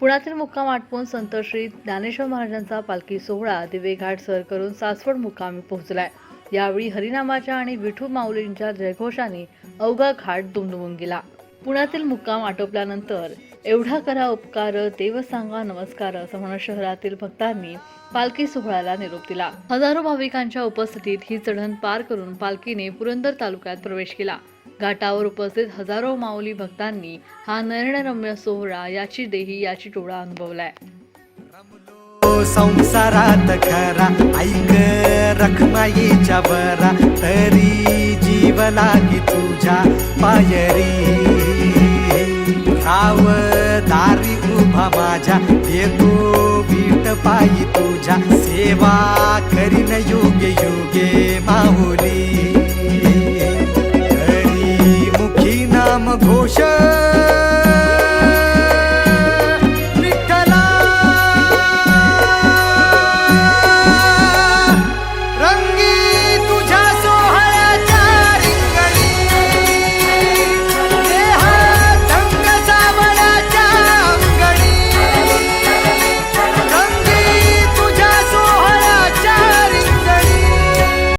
पुण्यातील मुक्काम आटपून संत श्री ज्ञानेश्वर महाराजांचा पालखी सोहळा दिवेघाट सर करून सासवड मुक्कामी पोहोचलाय. यावेळी हरिनामाच्या आणि विठू माऊलींच्या जयघोषाने अवघा घाट दुमदुमून गेला. पुण्यातील मुक्काम आटोपल्यानंतर एवढा करा उपकार देव सांगा नमस्कार असं म्हणत शहरातील भक्तांनी पालखी सोहळ्याला निरोप दिला. हजारो भाविकांच्या उपस्थितीत ही चढण पार करून पालखीने पुरंदर तालुक्यात प्रवेश केला. घाटावर उपस्थित हजारो माऊली भक्तांनी हा नयनरम्य सोहळा याची देही याची टोळा अनुभवलाय. संसारात खरा ऐक रखमाईच्या बरा तरी जीव लागी तुझ्या पायरी राव दारी उभा माझ्या. येतो वीट पायी तुझ्या. सेवा करीन योगे योगे माहुली